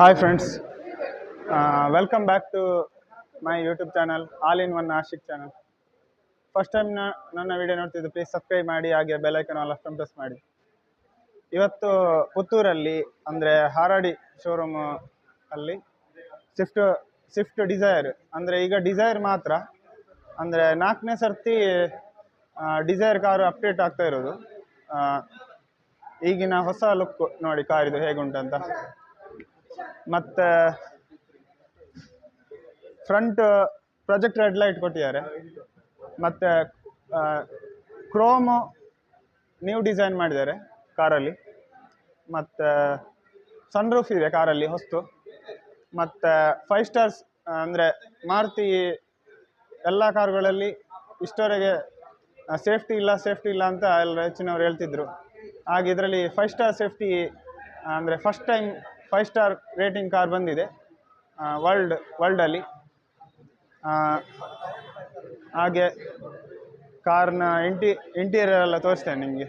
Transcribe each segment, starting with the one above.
Hi friends welcome back to my YouTube channel all in one Ashik channel first time ನನ್ನ video ನೋಡ್ತಿದ್ದು please subscribe ಮಾಡಿ, ಹಾಗೆ bell icon all ಅಷ್ಟೊಂದು press ಮಾಡಿ. ಇವತ್ತು ಪುತ್ತೂರಲ್ಲಿ, ಅಂದರೆ ಹಾರಾಡಿ ಶೋರೂಮ್ ಅಲ್ಲಿ ಸ್ವಿಫ್ಟ್ ಸ್ವಿಫ್ಟ್ ಡಿಸೈರ್ ಅಂದರೆ ಈಗ ಡಿಸೈರ್ ಮಾತ್ರ, ಅಂದರೆ ನಾಲ್ಕನೇ ಸರ್ತಿ ಡಿಸೈರ್ ಕಾರು ಅಪ್ಡೇಟ್ ಆಗ್ತಾ ಇರೋದು. ಈಗಿನ ಹೊಸ ಲುಕ್ ನೋಡಿ ಕಾರಿದು ಹೇಗುಂಟಂತ ಮತ್ತೆ ಫ್ರಂಟ್ ಪ್ರೊಜೆಕ್ಟ್ ರೆಡ್ ಲೈಟ್ ಕೊಟ್ಟಿದ್ದಾರೆ. ಮತ್ತೆ ಕ್ರೋಮು ನ್ಯೂ ಡಿಸೈನ್ ಮಾಡಿದ್ದಾರೆ ಕಾರಲ್ಲಿ. ಮತ್ತು ಸನ್ರೂಫ್ ಇದೆ ಕಾರಲ್ಲಿ ಹೊಸ್ತು. ಮತ್ತು ಫೈವ್ ಸ್ಟಾರ್ಸ್ ಅಂದರೆ ಮಾರುತಿ ಎಲ್ಲ ಕಾರುಗಳಲ್ಲಿ ಇಷ್ಟವರೆಗೆ ಸೇಫ್ಟಿ ಇಲ್ಲ ಸೇಫ್ಟಿ ಇಲ್ಲ ಅಂತ ಎಲ್ಲ ಹೆಚ್ಚಿನವ್ರು ಹೇಳ್ತಿದ್ರು. ಹಾಗೆ ಇದರಲ್ಲಿ ಫೈವ್ ಸ್ಟಾರ್ ಸೇಫ್ಟಿ ಅಂದರೆ first time five star rating car ಬಂದಿದೆ ವರ್ಲ್ಡ್ ವರ್ಲ್ಡಲ್ಲಿ ಹಾಗೆ ಕಾರ್ನ ಇಂಟಿ ಇಂಟೀರಿಯರ್ ಎಲ್ಲ ತೋರಿಸ್ತೇನೆ ನಿಮಗೆ.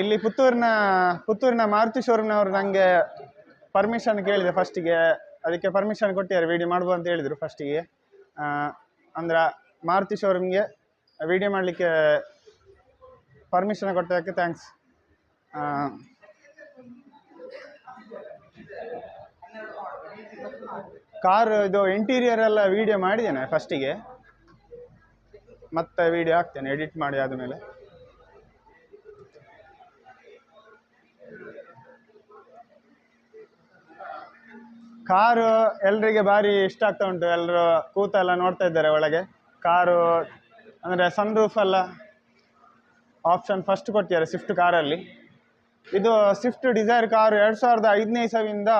ಇಲ್ಲಿ ಪುತ್ತೂರಿನ ಪುತ್ತೂರಿನ ಮಾರುತಿ ಶೋರೂಮ್ನವರು ನನಗೆ ಪರ್ಮಿಷನ್ ಕೇಳಿದೆ ಫಸ್ಟಿಗೆ ಅದಕ್ಕೆ ಪರ್ಮಿಷನ್ ಕೊಟ್ಟಿದ್ದಾರೆ ವಿಡಿಯೋ ಮಾಡ್ಬೋದು ಅಂತ ಹೇಳಿದರು ಫಸ್ಟಿಗೆ ಅಂದ್ರೆ ಮಾರುತಿ ಶೋರೂಮ್ಗೆ ವಿಡಿಯೋ ಮಾಡಲಿಕ್ಕೆ ಪರ್ಮಿಷನ್ ಕೊಟ್ಟದಕ್ಕೆ ಥ್ಯಾಂಕ್ಸ್ ಕಾರ್ ಇದು ಇಂಟೀರಿಯರ್ ಎಲ್ಲ ವಿಡಿಯೋ ಮಾಡಿದ್ದೇನೆ ಫಸ್ಟಿಗೆ ಮತ್ತೆ ವಿಡಿಯೋ ಹಾಕ್ತೇನೆ ಎಡಿಟ್ ಮಾಡಿ ಆದಮೇಲೆ. ಕಾರು ಎಲ್ಲರಿಗೆ ಭಾರಿ ಇಷ್ಟ ಆಗ್ತಾ ಉಂಟು. ಎಲ್ಲರೂ ಕೂತೆಲ್ಲ ನೋಡ್ತಾ ಇದ್ದಾರೆ ಒಳಗೆ. ಕಾರು ಅಂದರೆ ಸನ್ ರೂಫ್ ಎಲ್ಲ ಆಪ್ಷನ್ ಫಸ್ಟ್ ಕೊಟ್ಟಿದ್ದಾರೆ ಸ್ವಿಫ್ಟ್ ಕಾರಲ್ಲಿ. ಇದು ಸ್ವಿಫ್ಟ್ ಡಿಸೈರ್ ಕಾರು ಎರಡು ಸಾವಿರದ ಐದನೇ ಇಸವಿಯಿಂದ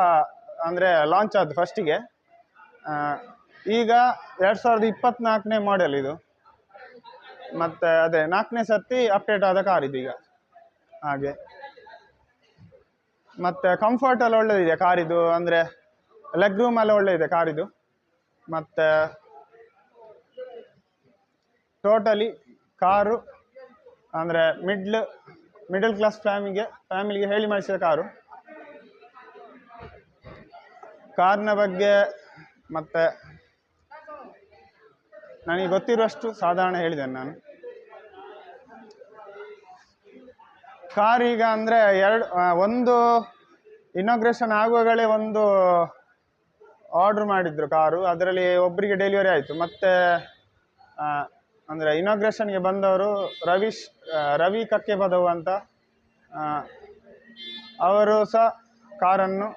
ಅಂದರೆ ಲಾಂಚ್ ಆದ್ದು ಫಸ್ಟಿಗೆ ಈಗ ಎರಡು ಸಾವಿರದ ಇಪ್ಪತ್ತ್ನಾಲ್ಕನೇ ಮಾಡೆಲ್ ಇದು. ಮತ್ತು ಅದೇ ನಾಲ್ಕನೇ ಸರ್ತಿ ಅಪ್ಡೇಟ್ ಆದ ಕಾರ್ ಇದೀಗ. ಹಾಗೆ. ಮತ್ತು ಕಂಫರ್ಟ್ ಎಲ್ಲ ಒಳ್ಳೆದಿದೆ ಕಾರಿದು ಅಂದರೆ ಲೆಗ್ ರೂಮ್ ಎಲ್ಲ ಒಳ್ಳೆ ಇದೆ ಕಾರಿದು. ಮತ್ತು ಟೋಟಲಿ ಕಾರು, ಅಂದರೆ ಮಿಡ್ಲ್ ಮಿಡಲ್ ಕ್ಲಾಸ್ ಫ್ಯಾಮಿಲಿಗೆ ಫ್ಯಾಮಿಲಿಗೆ ಹೇಳಿ ಮಾಡಿಸಿದ ಕಾರು. ಕಾರ್ನ ಬಗ್ಗೆ ಮತ್ತು ನನಗೆ ಗೊತ್ತಿರುವಷ್ಟು ಸಾಧಾರಣ ಹೇಳಿದ್ದೇನೆ ನಾನು. ಕಾರ್ ಈಗ ಅಂದರೆ ಎರಡು ಒಂದು ಇನಾಗ್ರೇಷನ್ ಆಗುವಾಗಲೇ ಒಂದು ಆರ್ಡ್ರ್ ಮಾಡಿದ್ರು ಕಾರು, ಅದರಲ್ಲಿ ಒಬ್ಬರಿಗೆ ಡೆಲಿವರಿ ಆಯಿತು. ಮತ್ತು ಅಂದರೆ ಇನಾಗ್ರೇಷನ್ಗೆ ಬಂದವರು ರವೀಶ್ ರವಿ ಕಕ್ಕೆ ಬದವು ಅಂತ ಅವರು ಸಹ ಕಾರನ್ನು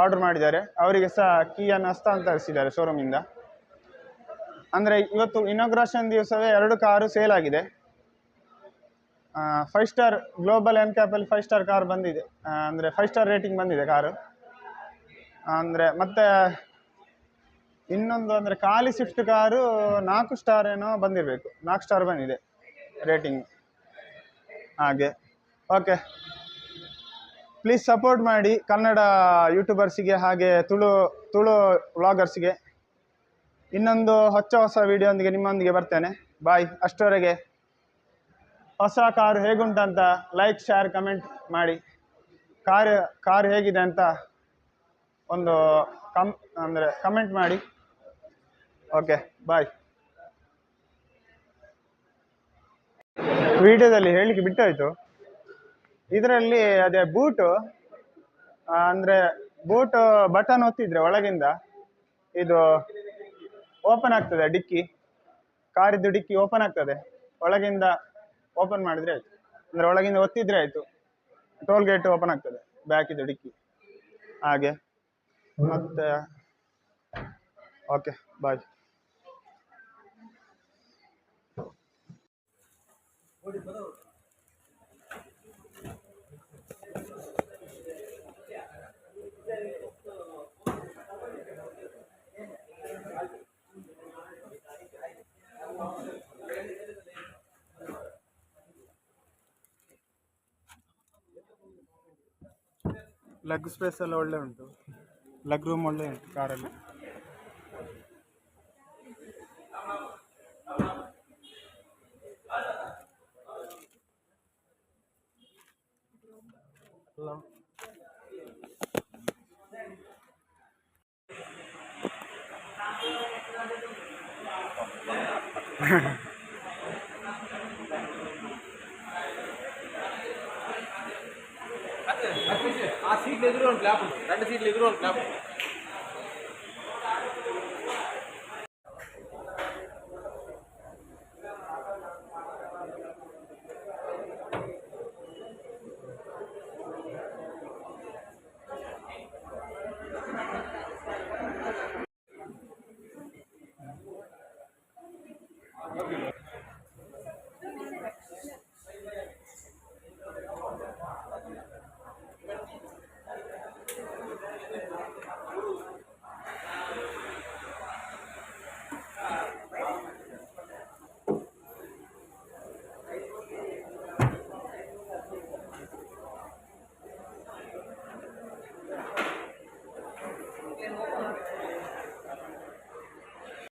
ಆರ್ಡ್ರ್ ಮಾಡಿದ್ದಾರೆ. ಅವರಿಗೆ ಸಹ ಕೀಯನ್ನು ಹಸ್ತಾಂತರಿಸಿದ್ದಾರೆ ಶೋರೂಮಿಂದ ಅಂದರೆ ಇವತ್ತು ಇನಾಗ್ರೇಷನ್ ದಿವಸವೇ ಎರಡು ಕಾರು ಸೇಲ್ ಆಗಿದೆ. ಫೈವ್ ಸ್ಟಾರ್ ಗ್ಲೋಬಲ್ ಎನ್ ಕ್ಯಾಪಲ್ಲಿ ಫೈವ್ ಸ್ಟಾರ್ ಕಾರ್ ಬಂದಿದೆ. ಅಂದರೆ ಫೈವ್ ಸ್ಟಾರ್ ರೇಟಿಂಗ್ ಬಂದಿದೆ ಕಾರು. ಅಂದರೆ ಮತ್ತೆ ಇನ್ನೊಂದು ಅಂದರೆ ಖಾಲಿ ಸ್ವಿಫ್ಟ್ ಕಾರು ನಾಲ್ಕು ಸ್ಟಾರ್ ಏನೋ ಬಂದಿರಬೇಕು. ನಾಲ್ಕು ಸ್ಟಾರ್ ಬಂದಿದೆ ರೇಟಿಂಗ್ ಹಾಗೆ. ಓಕೆ ಪ್ಲೀಸ್ ಸಪೋರ್ಟ್ ಮಾಡಿ ಕನ್ನಡ ಯೂಟ್ಯೂಬರ್ಸಿಗೆ ಹಾಗೆ ತುಳು ತುಳು ವ್ಲಾಗರ್ಸ್ಗೆ ಇನ್ನೊಂದು ಹೊಚ್ಚ ಹೊಸ ವಿಡಿಯೋಂದಿಗೆ ನಿಮ್ಮೊಂದಿಗೆ ಬರ್ತೇನೆ. ಬಾಯ್ ಅಷ್ಟರವರೆಗೆ ಹೊಸ ಕಾರು ಹೇಗುಂಟಂತ ಲೈಕ್ ಶೇರ್ ಕಮೆಂಟ್ ಮಾಡಿ. ಕಾರ್ ಕಾರ್ ಹೇಗಿದೆ ಅಂತ ಒಂದು ಕಮ್ ಅಂದರೆ ಕಮೆಂಟ್ ಮಾಡಿ. ಓಕೆ ಬಾಯ್ ವಿಡಿಯೋದಲ್ಲಿ ಹೇಳಲಿಕ್ಕೆ ಬಿಟ್ಟೋಯ್ತು. ಇದರಲ್ಲಿ ಅದೇ ಬೂಟು ಅಂದರೆ ಬೂಟ್ ಬಟನ್ ಒತ್ತಿದ್ರೆ ಒಳಗಿಂದ ಇದು ಓಪನ್ ಆಗ್ತದೆ, ಡಿಕ್ಕಿ. ಕಾರಿದ್ದು ಡಿಕ್ಕಿ ಓಪನ್ ಆಗ್ತದೆ. ಒಳಗಿಂದ ಓಪನ್ ಮಾಡಿದ್ರೆ ಆಯಿತು. ಅಂದರೆ ಒಳಗಿಂದ ಒತ್ತಿದ್ರೆ ಆಯ್ತು. ಟೋಲ್ ಗೇಟ್ ಓಪನ್ ಆಗ್ತದೆ, ಬ್ಯಾಕಿದ್ದು ಡಿಕ್ಕಿ. ಹಾಗೆ. ಮತ್ತೆ ಓಕೆ ಬಾಯ್ ಲೆಗ್ ಸ್ಪೇಸ್ ಎಲ್ಲ ಒಳ್ಳೆ ಉಂಟು ಲೆಗ್ ರೂಮ್ ಒಳ್ಳೆ ಉಂಟು ಕಾರಲ್ಲಿ ఆ సీట్లు ఎదురు ఒక ల్యాప్ ఉంది రెండు సీట్లు ఎదురు ఒక ల్యాప్ ఉంది